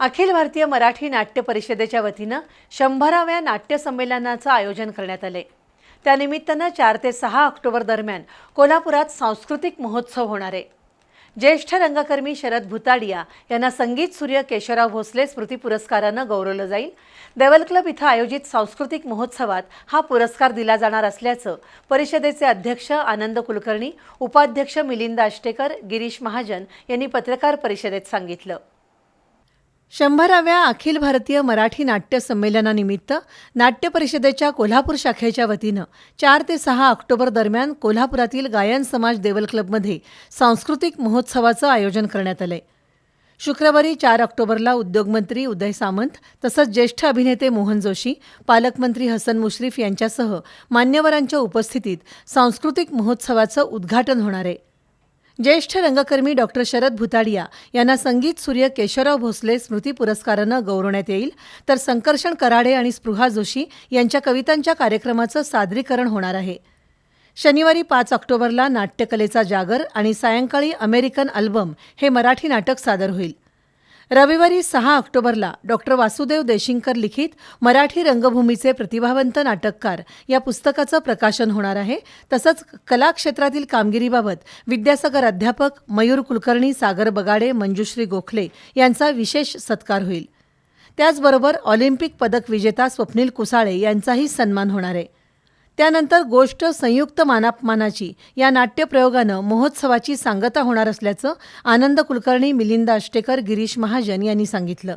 अखिल भारतीय मराठी नाट्य परिषदेच्या वतीनं शंभराव्या नाट्य संमेलनाचं आयोजन करण्यात आले त्यानिमित्तानं चार ते सहा ऑक्टोबर दरम्यान कोल्हापुरात सांस्कृतिक महोत्सव होणार आहे. ज्येष्ठ रंगकर्मी शरद भुताडिया यांना संगीत सूर्य केशवराव भोसले स्मृती पुरस्कारानं गौरवलं जाईल. देवल क्लब इथं आयोजित सांस्कृतिक महोत्सवात हा पुरस्कार दिला जाणार असल्याचं परिषदेचे अध्यक्ष आनंद कुलकर्णी उपाध्यक्ष मिलिंद आष्टेकर गिरीश महाजन यांनी पत्रकार परिषदेत सांगितलं. शंभराव्या अखिल भारतीय मराठी नाट्य संमेलनानिमित्त नाट्य परिषदेच्या कोल्हापूर शाखेच्या वतीनं चार ते सहा ऑक्टोबर दरम्यान कोल्हापुरातील गायन समाज देवल क्लबमध्ये सांस्कृतिक महोत्सवाचं आयोजन करण्यात आलंय. शुक्रवारी चार ऑक्टोबरला उद्योगमंत्री उदय सामंत तसंच ज्येष्ठ अभिनेते मोहन जोशी पालकमंत्री हसन मुश्रीफ यांच्यासह मान्यवरांच्या उपस्थितीत सांस्कृतिक महोत्सवाचं उद्घाटन होणार आहे. ज्येष्ठ रंगकर्मी डॉक्टर शरद भुताडिया यांना संगीत सूर्य केशवराव भोसले स्मृती पुरस्कारानं गौरवण्यात येईल. तर संकर्षण कराडे आणि स्पृहा जोशी यांच्या कवितांच्या कार्यक्रमाचं सादरीकरण होणार आहे. शनिवारी पाच ऑक्टोबरला नाट्यकलेचा जागर आणि सायंकाळी अमेरिकन अल्बम हे मराठी नाटक सादर होईल. रविवारी सहा ऑक्टोबरला डॉक्टर वासुदेव देशिंकर लिखित मराठी रंगभूमीचे प्रतिभावंत नाटककार या पुस्तकाचं प्रकाशन होणार आहे. तसंच कला क्षेत्रातील कामगिरीबाबत विद्यासागर अध्यापक मयूर कुलकर्णी सागर बगाडे मंजुश्री गोखले यांचा विशेष सत्कार होईल. त्याचबरोबर ऑलिम्पिक पदक विजेता स्वप्नील कुसाळे यांचाही सन्मान होणार आहे. त्यानंतर गोष्ट संयुक्त मानापमानाची या नाट्यप्रयोगानं महोत्सवाची सांगता होणार असल्याचं आनंद कुलकर्णी मिलिंद आष्टेकर गिरीश महाजन यांनी सांगितलं.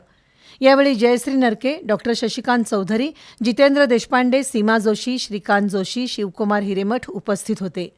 यावेळी जयश्री नरके डॉक्टर शशिकांत चौधरी जितेंद्र देशपांडे सीमा जोशी श्रीकांत जोशी शिवकुमार हिरेमठ उपस्थित होते.